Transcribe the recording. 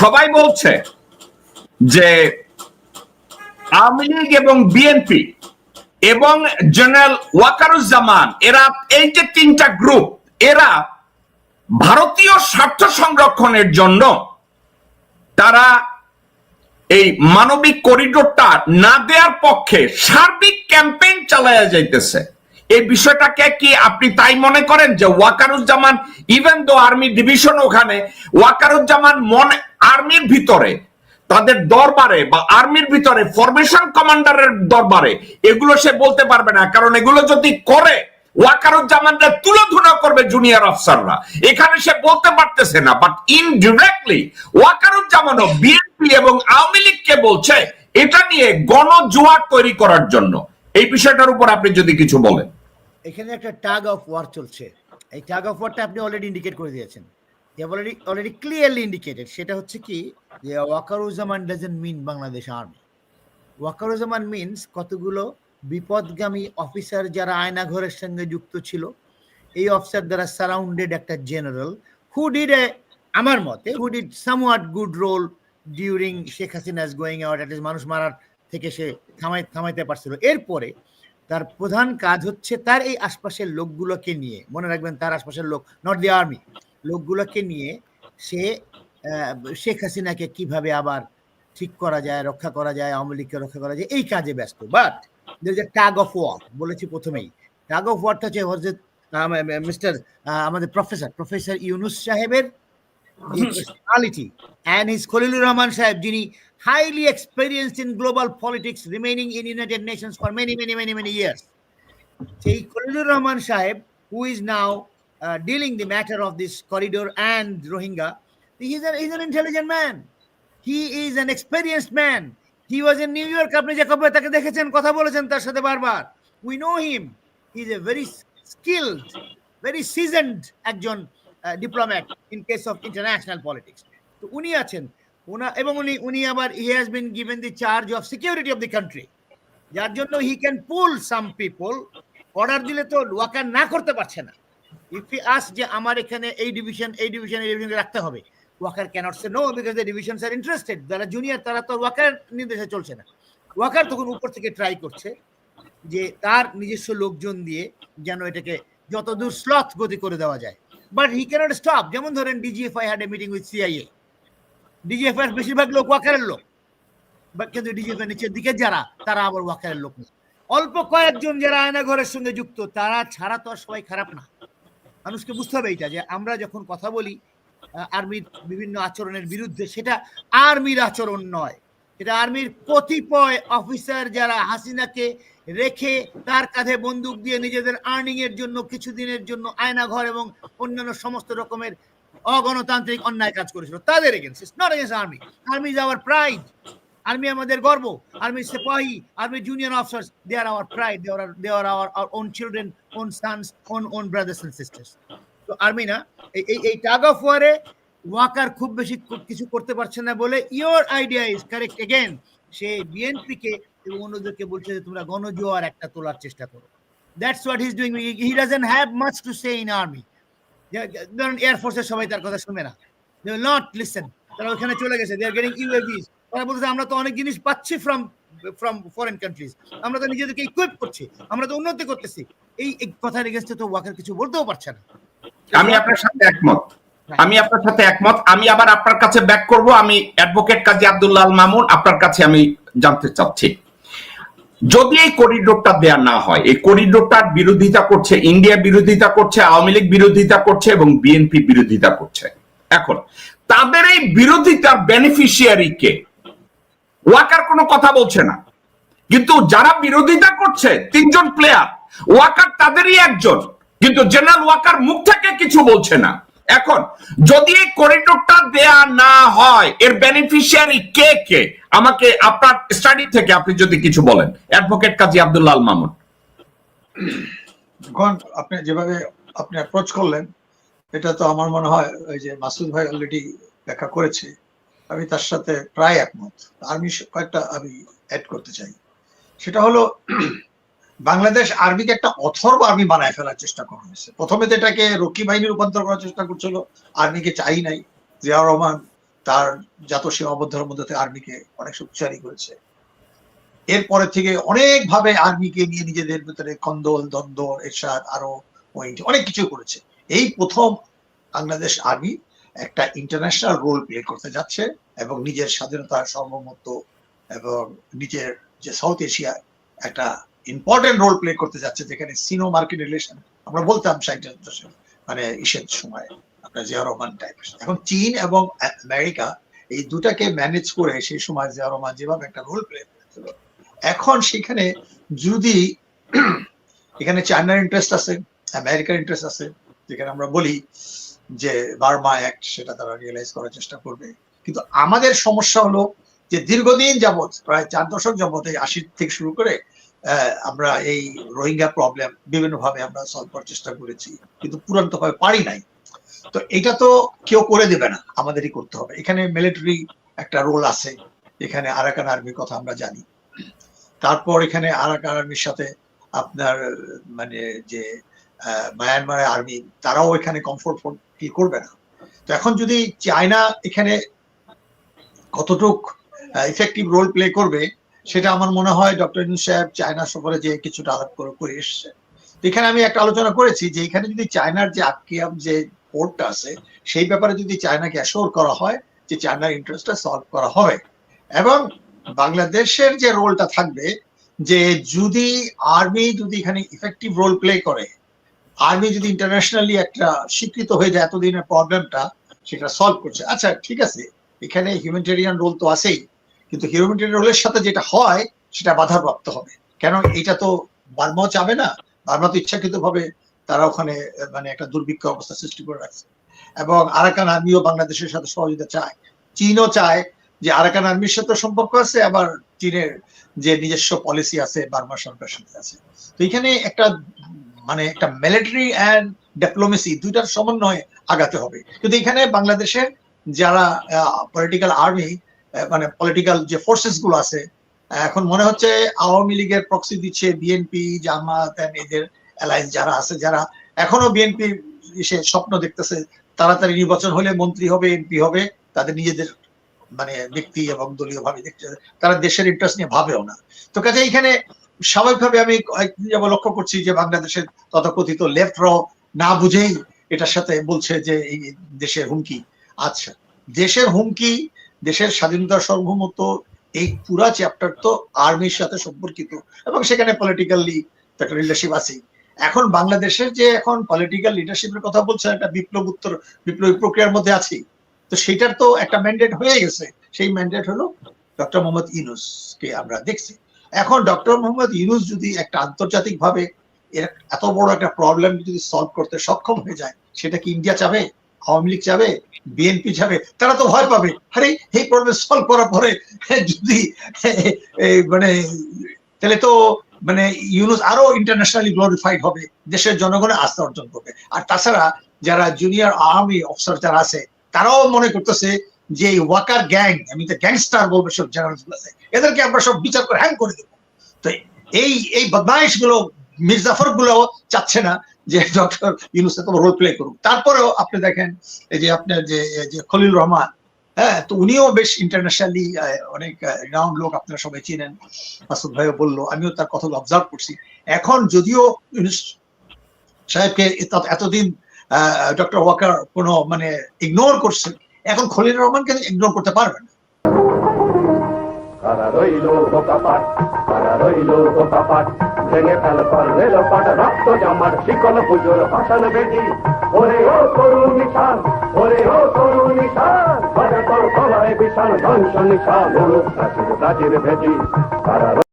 সবাই বলছে যে আওয়ামী লীগ এবং বিএনপি এবং জেনারেল ওয়াকারুজ্জামান, এরা এই যে তিনটা গ্রুপ এরা ভারতীয় স্বার্থ সংরক্ষণের জন্য তারা এই মানবিক করিডোরটা না দেওয়ার পক্ষে সার্বিক ক্যাম্পেইন চালায়া যাইতেছে। এই বিষয়টাকে কি আপনি তাই মনে করেন যে Wakeruzzaman even though army division ওখানে, ওয়াকারুজ্জামান মনে আর্মির ভিতরে, তাদের দরবারে বা আর্মির ভিতরে ফরমেশন কমান্ডারের দরবারে, এগুলো সে বলতে পারবে না। কারণ এগুলো যদি করে, ওয়াকারুজ্জামানরা তুলোধুনা করবে জুনিয়র অফিসাররা এখানে সে বলতে পারতেছে না বাট ইনডিরেক্টলি ওয়াকারুজ্জামানও বিএনপি এবং আওয়ামী লীগকে বলছে, এটা নিয়ে গণজোয়ার তৈরি করার জন্য। এই বিষয়টার উপর আপনি যদি কিছু বলেন। এখানে একটা টাগ অফ ওয়ার চলছে। এই টাগ অফ ওয়ারটা আপনি অলরেডি ইন্ডিকেট করে দিয়েছেন। অলরেডি অলরেডি ক্লিয়ারলি ইন্ডিকেটেড সেটা হচ্ছে কি যে Wakeruzzaman doesn't mean Bangladesh army Wakeruzzaman means কতগুলো বিপদগামী অফিসার যারা আয়নাঘরের সঙ্গে যুক্ত ছিল। এই অফিসার দ্বারা সারাউন্ডেড একটা জেনারেল হু ডিড এ আমার মতে who did somewhat good role during Sheikh Hasina's going out at মানুষ মারার থেকে সে থামাই থামাইতে পারছিল। এরপরে তার প্রধান কাজ হচ্ছে তার এই আশপাশের লোকগুলোকে নিয়ে মনে রাখবেন তার আশপাশের লোক নট দি আর্মি লোকগুলোকে নিয়ে সে শেখ হাসিনাকে কীভাবে আবার ঠিক করা যায় রক্ষা করা যায় আওয়ামী লীগকে রক্ষা করা যায় এই কাজে ব্যস্ত। বাট যে টাগ অফ ওয়ার বলেছি প্রথমেই। টাগ অফ ওয়ারটা হচ্ছে হচ্ছে মিস্টার আমাদের প্রফেসর প্রফেসর ইউনুস সাহেবের and his Khalilur Rahman Sahib, যিনি highly experienced in global politics, remaining in United Nations for many, many, many, many years. সেই Khalilur Rahman Sahib, who is now uh, dealing the matter of this corridor and Rohingya, he's, a, he's an intelligent man. He is an experienced man. He was in New York. আপনি যে কবে তাকে দেখেছেন কথা বলেছেন তার সাথে বারবার we know him. He's a very skilled, very seasoned একজন diplomat in case of international politics তো উনি আছেন ওনা, এবং উনি উনি আবার he has been given the charge of security of the country যার জন্য he can pull some people order দিলে তো ওয়াকার না করতে পারছে না। ইফ হি আস যে আমার এখানে এই ডিভিশন এই ডিভিশন এই ডিভিশন রাখতে হবে, Waker can't say no because the divisions are interested যারা জুনিয়র তারা তো ওয়াকার নির্দেশে চলছে না। ওয়াকার তখন উপর থেকে ট্রাই করছে যে তার নিজস্ব লোকজন দিয়ে যেন এটাকে যতদূর স্লথ গতি করে দেওয়া যায়। বাট হি ক্যানট স্টপ যেমন ধরেন DGFI had a meeting with CIA DGFI বেশিরভাগ লোক ওয়াকারের লোক। কিন্তু ডিজিএফআই নিচের দিকে যারা, তারা আবার ওয়াকারের লোক অল্প কয়েকজন যারা আয়না ঘরের সঙ্গে যুক্ত, তারা ছাড়া তো সবাই খারাপ না। মানুষকে বুঝতে হবে এইটা যে আমরা যখন কথা বলি আর্মির বিভিন্ন আচরণের বিরুদ্ধে, সেটা আর্মির আচরণ নয়। এটা আর্মির কতিপয় অফিসার যারা হাসিনাকে রেখে তার কাঁধে বন্দুক দিয়ে নিজেদের আর্নিং এর জন্য, কিছুদিনের জন্য আয়না ঘর এবং অন্যান্য সমস্ত রকমের অগণতান্ত্রিক অন্যায় কাজ করেছিল। তাদের army army is our pride army আমাদের গর্ব। আর্মি সিপাহী army junior officers they are our pride they are they are our own children own sons own own brothers and sisters তো আর্মি না, এই- এই টাগ অফ ওয়ারে ওয়াকার খুব বেশি কিছু করতে পারছে না বলে your idea is correct again say BNP কে এবং অন্যদেরকে বলছে যে তোমরা গণজোয়ার একটা তোলার চেষ্টা করো। That's what is doing he doesn't have much to say in army ধরুন এয়ারফোর্সের সবাই তার কথা শুনে না। নট লিসেন তারা ওখানে চলে গেছে। দে আর গেটিং ইউএভিস তারা বলছে আমরা তো অনেক জিনিস পাচ্ছি ফ্রম ফ্রম ফরেন কান্ট্রিজ আমরা তো নিজেদেরকে ইকুইপ করছি। আমরা তো উন্নতি করতেছি। এই কথার এগেনস্টে তো ওয়াকার কিছু বলতেও পারছে না। আমি আপনার সাথে একমত। আমি আপনার সাথে একমত। আমি আবার আপনার কাছে ব্যাক করব। আমি অ্যাডভোকেট কাজী আব্দুল্লাহ মামুন, আপনার কাছে আমি জানতে চাচ্ছি। যদি এই করিডোরটা দেয়া না হয়, এই করিডোরটার বিরোধিতা করছে ইন্ডিয়া বিরোধিতা করছে, আওয়ামী লীগ বিরোধিতা করছে এবং বিএনপি বিরোধিতা করছে। এখন, তাদের এই বিরোধিতার বেনিফিশিয়ারি কে? ওয়াকার কোনো কথা বলছে না। কিন্তু যারা বিরোধিতা করছে, তিনজন প্লেয়ার ওয়াকার তাদেরই একজন। কিন্তু জেনারেল ওয়াকার মুখ থেকে কিছু বলছে না। এখন, যদি এই করিডোরটা দেয়া না হয়, এর বেনিফিশিয়ারি কে কে? আমাকে আপনার স্টাডি থেকে আপনি যদি কিছু বলেন। অ্যাডভোকেট কাজী আব্দুল্লাহ আল মামুন আপনি যেভাবে আপনি অ্যাপ্রোচ করলেন, এটা তো আমার মনে হয় ওই যে মাসুদ ভাই অলরেডি ব্যাখ্যা করেছে। আমি তার সাথে প্রায় একমত। আমি কয়েকটা আমি অ্যাড করতে চাই। সেটা হলো বাংলাদেশ আর্মিকে একটা অথর্ব আর্মি বানায় ফেলার চেষ্টা করা হয়েছে। প্রথমে তো এটাকে রক্ষী বাহিনী রূপান্তর করার চেষ্টা করছিল, আর্মিকে চাই নাই। জিয়া রহমান তার জাত সীমাবদ্ধের মধ্যে আর্মিকে অনেক শক্তিশালী করেছে। এরপরে থেকে অনেক ভাবে আর্মিকে নিয়ে নিজেদের ভিতরে কন্দল দ্বন্দ্ব এরশাদ আরও পয়েন্ট অনেক কিছু করেছে। এই প্রথম বাংলাদেশ আর্মি একটা ইন্টারন্যাশনাল রোল প্লে করতে যাচ্ছে এবং নিজের স্বাধীনতার সর্বমত্ত এবং নিজের যে সাউথ এশিয়া একটা ইম্পর্টেন্ট রোল প্লে করতে যাচ্ছে যেখানে সিনো মার্কিন রিলেশন আমরা বলতাম দশক মানে ইসের সময়, আপনার জিয়া রহমান টাইপ এখন চীন এবং আমেরিকা এই দুটাকে ম্যানেজ করে সেই সময় জিয়া রহমান যেভাবে একটা রোল প্লে করেছিল। এখন সেখানে যদি এখানে চায়নার ইন্টারেস্ট আছে আমেরিকার ইন্টারেস্ট আছে, যেখানে আমরা বলি যে বার্মা অ্যাক্ট সেটা তারা রিয়েলাইজ করার চেষ্টা করবে। কিন্তু আমাদের সমস্যা হলো যে দীর্ঘদিন যাবৎ, প্রায় চার দশক যাবৎ এই আশি থেকে শুরু করে আমরা এই রোহিঙ্গা প্রবলেম বিভিন্ন ভাবে আমরা সলভ করার চেষ্টা করেছি, কিন্তু পুরান্ত ভাবে পারি নাই। তো এটা তো কেউ করে দেবে না, আমাদেরই করতে হবে। এখানে মিলিটারি একটা রোল আছে, এখানে আরাকান আর্মির কথা আমরা জানি। তারপর এখানে আরাকান আর্মির সাথে আপনার মানে যে মায়ানমারের আর্মি তারাও এখানে কমফোর্ট ফিল করবে না। তো এখন যদি চায়না এখানে কতটুক ইফেক্টিভ রোল প্লে করবে সেটা আমার মনে হয় ডক্টর ইনু সাহেব চায়না সফরে যে কিছুটা আলাপ করে করে এসছে এখানে আমি একটা আলোচনা করেছি যে এখানে যদি চায়নার যে আকিয়াম যে পোর্টটা আছে, সেই ব্যাপারে যদি চায়নাকে অ্যাসোর করা হয় যে চায়নার ইন্টারেস্টটা সলভ করা হবে এবং বাংলাদেশের যে রোলটা থাকবে যে যদি আর্মি যদি এখানে ইফেক্টিভ রোল প্লে করে আর্মি যদি ইন্টারন্যাশনালি একটা স্বীকৃত হয়ে যায় এতদিনের প্রবলেমটা সেটা সলভ করছে। আচ্ছা ঠিক আছে, এখানে হিউম্যানিটেরিয়ান রোল তো আছেই। কিন্তু হিউম্যানিটেরিয়ান রোলের সাথে যেটা হয়, সেটা বাধাপ্রাপ্ত হবে। কেন? এটা তো বার্মাও চাবে না। বার্মা তো ইচ্ছাকৃত ভাবে তারা ওখানে মানে একটা দুর্ভিক্ষ অবস্থা সৃষ্টি করে রাখছে। এবং আরাকান আর্মিও বাংলাদেশের সাথে সহযোগিতা চায়। চীনও চায় যে আরাকান আর্মির সাথে সম্পর্ক আছে, আবার চীনের যে নিজস্ব পলিসি আছে, বার্মা সরকারের সাথে আছে। তো এখানে একটা মানে একটা মিলিটারি অ্যান্ড ডিপ্লোমেসি দুইটার সমন্বয়ে আগাতে হবে। কিন্তু এখানে বাংলাদেশের যারা পলিটিক্যাল আর্মি মানে পলিটিক্যাল যে ফোর্সেসগুলো আছে এখন মনে হচ্ছে আওয়ামী লীগের প্রক্সি দিচ্ছে বিএনপি জামাত এদের অ্যালায়েন্স যারা আছে, যারা এখনও বিএনপি সে স্বপ্ন দেখতেছে, তাড়াতাড়ি নির্বাচন হলে মন্ত্রী হবে এমপি হবে, তাদের নিজেদের মানে ব্যক্তি এবং দলীয় ভাবে দেখছে তারা দেশের ইন্টারেস্ট নিয়ে ভাবেও না। তো কাজে এখানে স্বাভাবিকভাবে আমি লক্ষ্য করছি যে বাংলাদেশের তথাকথিত লেফট র না বুঝেই এটার সাথে বলছে যে এই দেশের হুমকি। আচ্ছা দেশের হুমকি দেশের স্বাধীনতা সর্বমত এই পুরা চ্যাপ্টার তো আর্মির সাথে সম্পর্কিত এবং সেখানে পলিটিক্যালি একটা রিলেশিপ আছে এখন বাংলাদেশের যে এখন পলিটিক্যাল লিডারশিপের কথা বলছে একটা বিপ্লব উত্তর, বিপ্লবী প্রক্রিয়ার মধ্যে আছে তো সেটার তো একটা ম্যান্ডেট হয়ে গেছে। সেই ম্যান্ডেট হলো ডক্টর মোহাম্মদ ইউনুস কে আমরা দেখছি। এখন ডক্টর মোহাম্মদ ইউনুস যদি একটা আন্তর্জাতিক ভাবে এত বড় একটা প্রবলেম যদি সলভ করতে সক্ষম হয়ে যায়, সেটা কি ইন্ডিয়া চাবে? আওয়ামী লীগ চাবে বিএনপি যাবে, তারা তো ভয় পাবে। আরে, এই প্রবলেম সলভ করার পরে যদি মানে তাহলে তো মানে ইউনুস আরও ইন্টারন্যাশনালি গ্লোরিফাইড হবে, দেশের জনগণের আস্থা অর্জন করবে। আর তাছাড়া যারা জুনিয়র আর্মি অফিসার যারা আছে, তারাও মনে করতেছে যে ওয়াকার গ্যাং আমি তো গ্যাংস্টার বলব সব জেনারেল এদেরকে আমরা সব বিচার করে হ্যাং করে দেবো। তো এই এই বদমাইশগুলো মির্জাফরগুলো চাচ্ছে না যে ডক্টর ইউনুস রোল প্লে করুক। তারপরেও আপনি দেখেন, এই যে আপনার যে খলিল রহমান হ্যাঁ তো উনিও বেশ ইন্টারন্যাশনালি অনেক রিনাউন্ড লোক আপনারা সবাই চিনেন। মাসুদ ভাইও বলল, আমিও তার কথা অবজার্ভ করছি। এখন যদিও ইউনুস সাহেবকে এতদিন ডক্টর ওয়াকার কোনো মানে ইগনোর করছে, এখন খলিল রহমানকে ইগনোর করতে পারবেন না। ভেঙে ফেল পারবে পাট রক্ত জামার শিকল পুজোর ফসল বেটি। ওরে ও করু নিশান, ওরে ও করু নিশান তোর কলায় বিশাল ধ্বংস নিশান ভেদি কারা